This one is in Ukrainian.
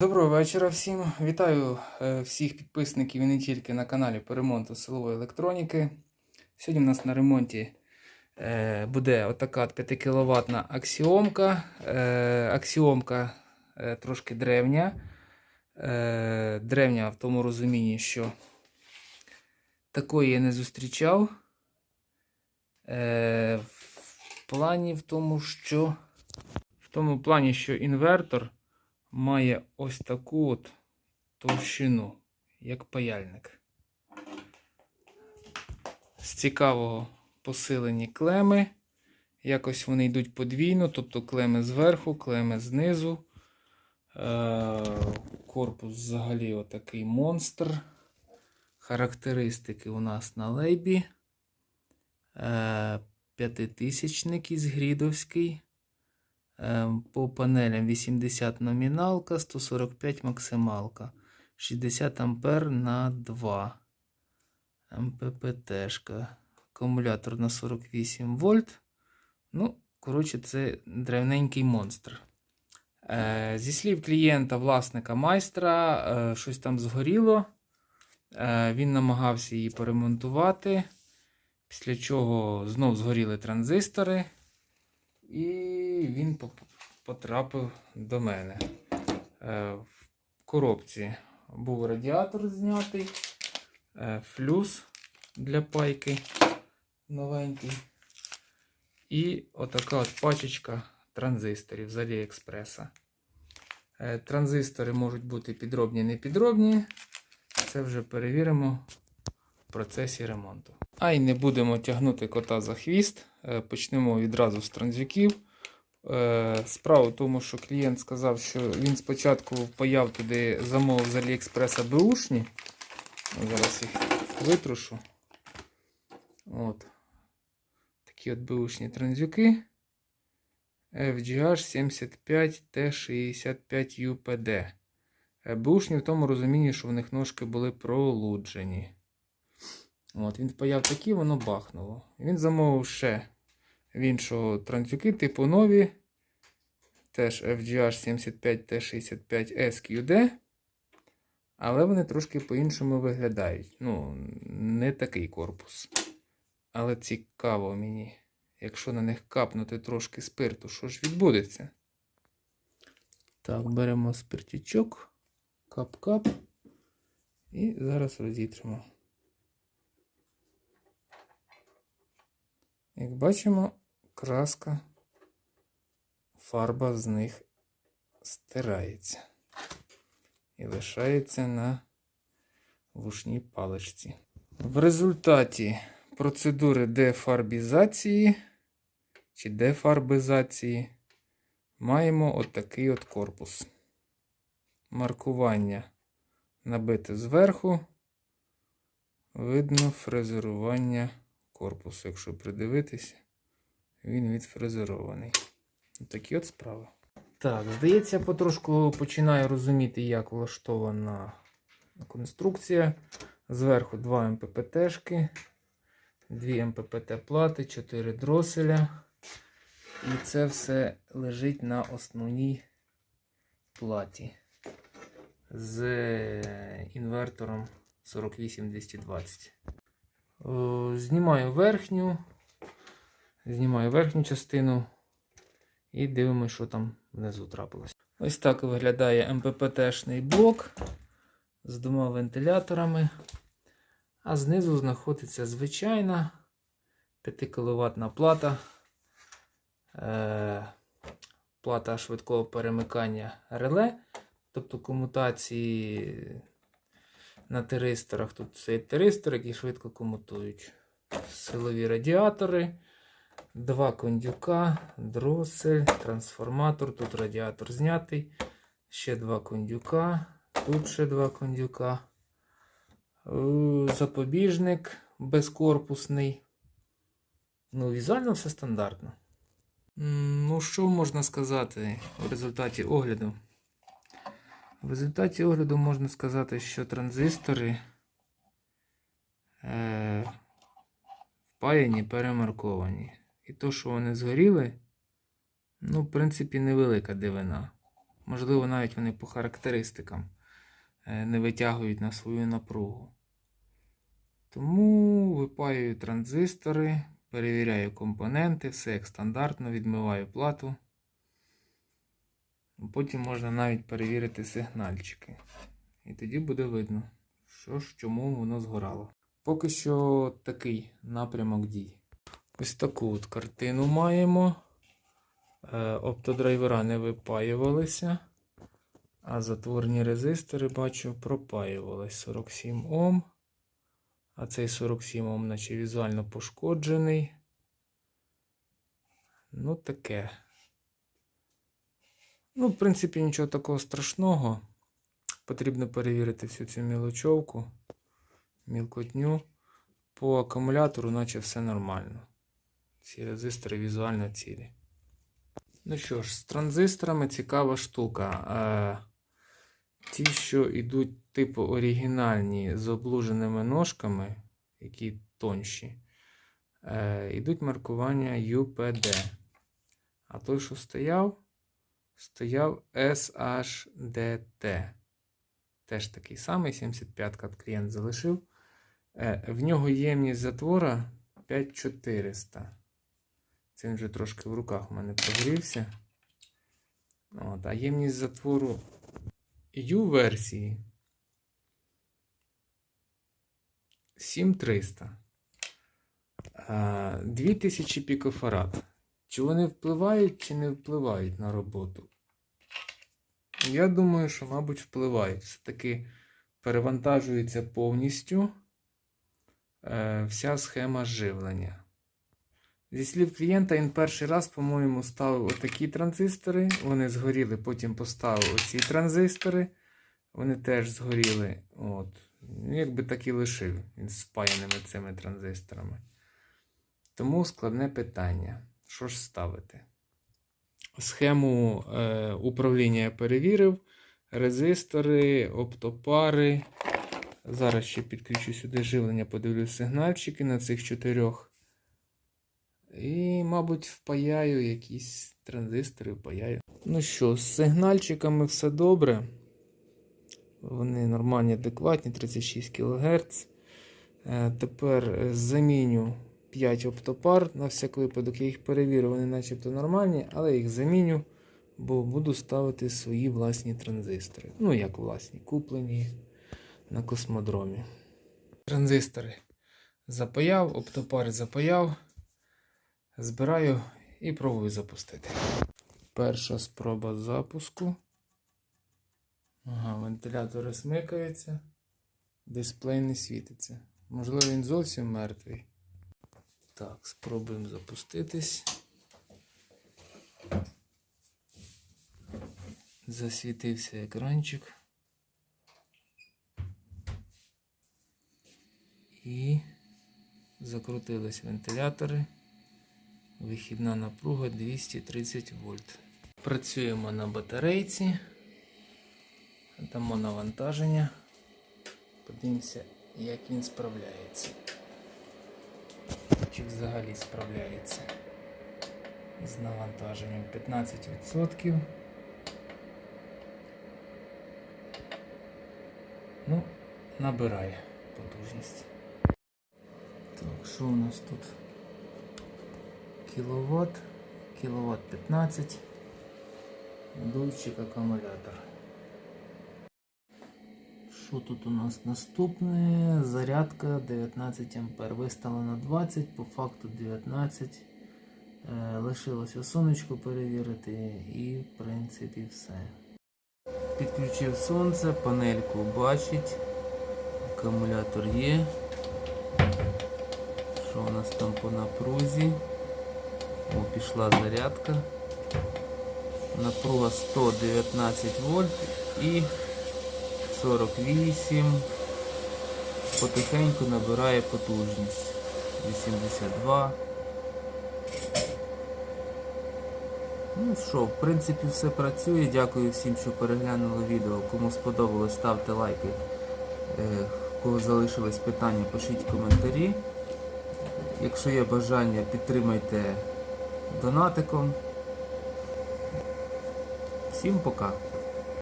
Доброго вечора всім. Вітаю е, всіх підписників і не тільки на каналі по ремонту силової електроніки. Сьогодні у нас на ремонті е, буде отака 5 кВт аксіомка. Е, Аксіомка трошки древня. Древня в тому розумінні, що такої я не зустрічав. В плані в тому, що в тому плані, що інвертор має ось таку от товщину, як паяльник. З цікавого посилені клеми. Якось вони йдуть подвійно, тобто клеми зверху, клеми знизу. Е, Корпус взагалі отакий монстр. Характеристики у нас на лейбі. Е, П'ятитисячник із Грідовський. Ем, По панелям 80 номіналка, 145 максималка, 60 ампер на 2. МППТшка. Акумулятор на 48 вольт. Ну, коротше, це древненький монстр. Е, Зі слів клієнта, власника майстра, е, щось там згоріло. Е, Він намагався її поремонтувати. Після чого знов згоріли транзистори. І він потрапив до мене. Е, В коробці був радіатор знятий, е, флюс для пайки новенький. І отака от пачечка транзисторів з Аліекспреса. Е, Транзистори можуть бути підробні, не підробні. Це вже перевіримо процесі ремонту. А й не будемо тягнути кота за хвіст. Е, Почнемо відразу з транзюків. Е, Справа в тому, що клієнт сказав, що він спочатку впаяв туди замовив з Аліекспреса Бушні. Зараз їх витрушу. От. Такі от бушні транзюки. FGH 75 T65 UPD. Бушні в тому розумінні, що в них ножки були пролуджені. От, він впаяв такі, воно бахнуло. Він замовив ще в іншого транзюки, типу нові. Теж FGH 75 T65 SQD. Але вони трошки по-іншому виглядають. Ну, не такий корпус. Але цікаво мені, якщо на них капнути трошки спирту, що ж відбудеться? Так, беремо спиртючок, кап-кап. І зараз розітримо. Як бачимо, краска, фарба з них стирається і лишається на вушній паличці. В результаті процедури дефарбізації чи дефарбизації маємо отакий от корпус. Маркування набите зверху. Видно фрезерування корпусу. Якщо придивитися, він відфрезерований. Такі от справи. Так, здається, я потрошку починаю розуміти, як влаштована конструкція. Зверху 2 МППТшки, 2 МППТ плати, 4 дроселя. І це все лежить на основній платі з інвертором 48220. О, Знімаю верхню, знімаю верхню частину і дивимося, що там внизу трапилось. Ось так виглядає МППТшний блок з двома вентиляторами. А знизу знаходиться звичайна 5 кВт плата. Е, плата швидкого перемикання реле, тобто комутації на тиристорах. Тут цей тиристор, які швидко комутують. Силові радіатори, два кондюка, дросель, трансформатор. Тут радіатор знятий. Ще два кондюка. Тут ще два кондюка. Е, Запобіжник безкорпусний. Ну, візуально все стандартно. Ну, що можна сказати в результаті огляду? В результаті огляду можна сказати, що транзистори е, впаяні, перемарковані. І то, що вони згоріли, ну, в принципі, невелика дивина. Можливо, навіть вони по характеристикам е, не витягують на свою напругу. Тому випаюю транзистори, перевіряю компоненти, все як стандартно, відмиваю плату. Потім можна навіть перевірити сигнальчики. І тоді буде видно, що ж чому воно згорало. Поки що такий напрямок дій. Ось таку от картину маємо. Е, Оптодрайвера не випаювалися, а затворні резистори, бачу, пропаювались 47 Ом. А цей 47 Ом, наче візуально пошкоджений. Ну, таке. Ну, в принципі, нічого такого страшного. Потрібно перевірити всю цю мілочовку, мілкотню. По акумулятору, наче все нормально. Ці резистори візуально цілі. Ну що ж, з транзисторами цікава штука. Ті, що йдуть типу оригінальні з облуженими ножками, які тонші, е, йдуть маркування UPD. А той, що стояв, стояв SHDT. Теж такий самий, 75-ка клієнт залишив. Е, в нього ємність затвора 5400. Це він вже трошки в руках у мене прогрівся. От, а ємність затвору U-версії 7300. 2000 пікофарад. Чи вони впливають, чи не впливають на роботу? Я думаю, що, мабуть, впливають. Все-таки перевантажується повністю е, вся схема живлення. Зі слів клієнта, він перший раз, по-моєму, ставив отакі транзистори. Вони згоріли, потім поставив оці транзистори. Вони теж згоріли. От. Ну, Якби так і лишив він з спаяними цими транзисторами. Тому складне питання. Що ж ставити? Схему е, управління я перевірив. Резистори, оптопари. Зараз ще підключу сюди живлення, подивлюсь сигнальчики на цих чотирьох. І, мабуть, впаяю якісь транзистори, впаяю. Ну що, з сигнальчиками все добре. Вони нормальні, адекватні, 36 кГц. Е, тепер е, заміню 5 оптопар. На всяк випадок я їх перевірю, вони начебто нормальні, але їх заміню, бо буду ставити свої власні транзистори. Ну, як власні, куплені на космодромі. Транзистори запаяв, оптопари запаяв. Збираю і пробую запустити. Перша спроба запуску. Ага, вентилятори смикаються. Дисплей не світиться. Можливо, він зовсім мертвий. Так, спробуємо запуститись. Засвітився екранчик. І закрутились вентилятори. Вихідна напруга 230 вольт. Працюємо на батарейці. Дамо навантаження. Подивимося, як він справляється. Чи взагалі справляється з навантаженням 15%. Ну, набирає потужність. Так, що у нас тут? Кіловат, кіловат 15, дуйчик акумулятор. Що тут у нас наступне? Зарядка 19 А. Виставлена 20, по факту 19. Е, Лишилося сонечко перевірити і в принципі все. Підключив сонце, панельку бачить, акумулятор є. Що у нас там по напрузі? О, пішла зарядка. Напруга 119 вольт і 48. Потихеньку набирає потужність. 82. Ну що, в принципі, все працює. Дякую всім, що переглянули відео. Кому сподобалось, ставте лайки. Е, Кого залишились питання, пишіть коментарі. Якщо є бажання, підтримайте донатиком. Всім пока!